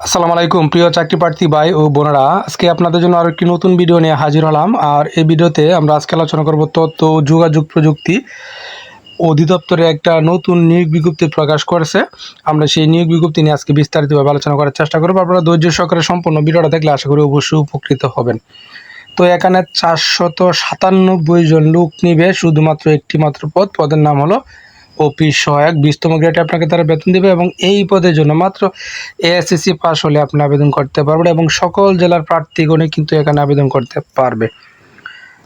আসসালামু আলাইকুম, প্রিয় চাকরি প্রার্থী ভাই ও বোনেরা। আজকে আপনাদের জন্য আরও একটি নতুন ভিডিও নিয়ে হাজির হলাম। আর এই ভিডিওতে আমরা আজকে আলোচনা করব তথ্য, যোগাযোগ প্রযুক্তি। অধিদপ্তরে একটা নতুন নিয়োগ বিজ্ঞপ্তি প্রকাশ করেছে। আমরা সেই নিয়োগ বিজ্ঞপ্তি নিয়ে আজকে বিস্তারিতভাবে আলোচনা করার চেষ্টা করব। আপনারা ধৈর্য সহকারে সম্পূর্ণ ভিডিওটা দেখলে আশা করি অবশ্যই উপকৃত হবেন। তো এখানে চারশত সাতানব্বই জন লোক নিবে, শুধুমাত্র একটি মাত্র পদ। পদের নাম হলো অফিস সহায়ক বিশতম গ্রেডে আপনাকে তারা বেতন দেবে এবং এই পদের জন্য মাত্র এএসএসসি পাস হলে আপনি আবেদন করতে পারবেন এবং সকল জেলার প্রার্থীগণই কিন্তু এখানে আবেদন করতে পারবে।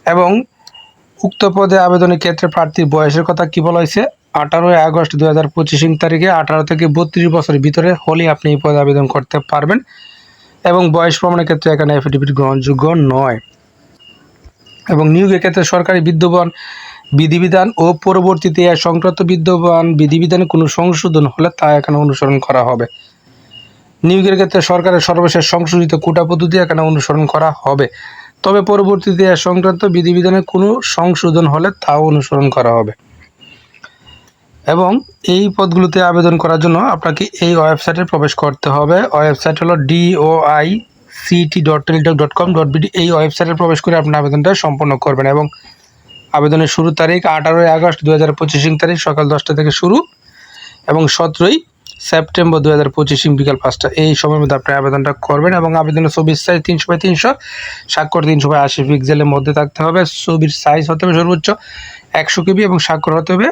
এবং উক্ত পদে আবেদনের ক্ষেত্রে প্রার্থীর বয়সের কথা কি বলা হয়েছে? আঠারোই আগস্ট দু হাজার পঁচিশ তারিখে আঠারো থেকে বত্রিশ বছরের ভিতরে হলেই আপনি এই পদে আবেদন করতে পারবেন এবং বয়স প্রমাণের ক্ষেত্রে এখানে এফিডেভিট গ্রহণযোগ্য নয়। এবং নিয়োগের ক্ষেত্রে সরকারি বিদ্যমান বিধিবিধান ও পরবর্তীতে এর সংক্রান্ত বিদ্যমান বিধিবিধানে কোনো সংশোধন হলে তা এখানে অনুসরণ করা হবে। নিয়োগের ক্ষেত্রে সরকারের সর্বশেষ সংশোধিত কোটা পদ্ধতি এখানে অনুসরণ করা হবে। তবে পরবর্তীতে এর সংক্রান্ত বিধিবিধানে কোনো সংশোধন হলে তাও অনুসরণ করা হবে। এবং এই পদগুলোতে আবেদন করার জন্য আপনাকে এই ওয়েবসাইটে প্রবেশ করতে হবে। ওয়েবসাইট হলো DOI CT dot Teletalk dot com dot BD এই ওয়েবসাইটে প্রবেশ করে আপনি আবেদনটা সম্পন্ন করবেন এবং আবেদনের শুরু তারিখ আঠারোই আগস্ট দু হাজার পঁচিশ তারিখ, সকাল দশটা থেকে শুরু। এবং সতেরোই সেপ্টেম্বর দু হাজার পঁচিশ বিকাল পাঁচটা। এই সময়ের মধ্যে আপনি আবেদনটা করবেন এবং আবেদনের ছবির সাইজ তিনশো বাই তিনশো, স্বাক্ষর তিনশো বাই আশি পিক্সেলের মধ্যে থাকতে হবে। ছবির সাইজ হতে হবে সর্বোচ্চ একশো কেবি এবং স্বাক্ষর হতে হবে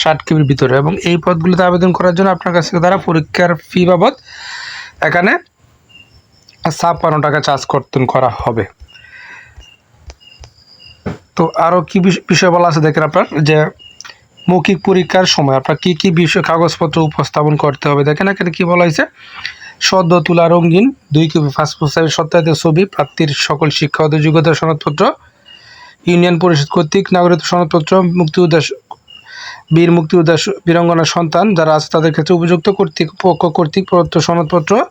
ষাট কেবির ভিতরে। এবং এই পদগুলোতে আবেদন করার জন্য আপনার কাছ থেকে তারা পরীক্ষার ফি বাবদ এখানে ছাপ্পান্ন টাকা চার্জ কর্তন করা হবে। তো আরও কি বিষ- বিষয় বলা আছে দেখেন আপনার? যে মৌখিক পরীক্ষার সময় আপনার কী কী বিষয় কাগজপত্র উপস্থাপন করতে হবে? দেখেন এখানে কী বলা হয়েছে? সদ্য তুলা রঙিন, দুই কপি পাসপোর্ট সাইজের সত্যায়িত ছবি প্রার্থীর সকল শিক্ষাগত যোগ্যতার সনদপত্র, ইউনিয়ন পরিষদ কর্তৃক নাগরিক সনদপত্র, মুক্তি মুক্তিযোদ্ধা বীর মুক্তিযোদ্ধা স- বীরাঙ্গনার সন্তান যারা আছে তাদের ক্ষেত্রে উপযুক্ত কর্তৃপক্ষ কর্তৃক প্রদত্ত সনদপত্র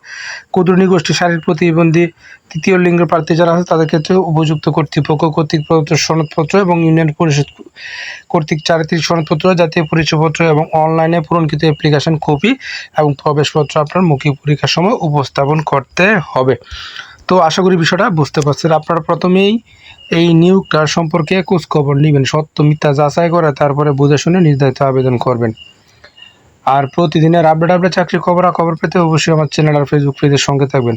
ক্ষুদ্র নিগোষ্ঠী শারীরিক প্রতিবন্ধী তৃতীয় লিঙ্গের প্রার্থী যারা আছে, তাদের ক্ষেত্রে উপযুক্ত কর্তৃপক্ষ কর্তৃক প্রদত্ত সনদপত্র এবং ইউনিয়ন পরিষদ কর্তৃক চারিত্রিক সনদপত্র, জাতীয় পরিচয়পত্র এবং অনলাইনে পূরণকৃত অ্যাপ্লিকেশন কপি এবং প্রবেশপত্র আপনার মৌখিক পরীক্ষার সময় উপস্থাপন করতে হবে। তো আশা করি বিষয়টা বুঝতে পারছেন। আপনারা প্রথমেই এই নিয়োগটার সম্পর্কে খোঁজ খবর নেবেন, সত্য মিথ্যা যাচাই করে তারপরে বুঝে শুনে নির্ধারিত আবেদন করবেন। আর প্রতিদিনের আপডেট আপডেট চাকরি খবর খবর পেতে অবশ্যই আমার চ্যানেল আর ফেসবুক পেজের সঙ্গে থাকবেন।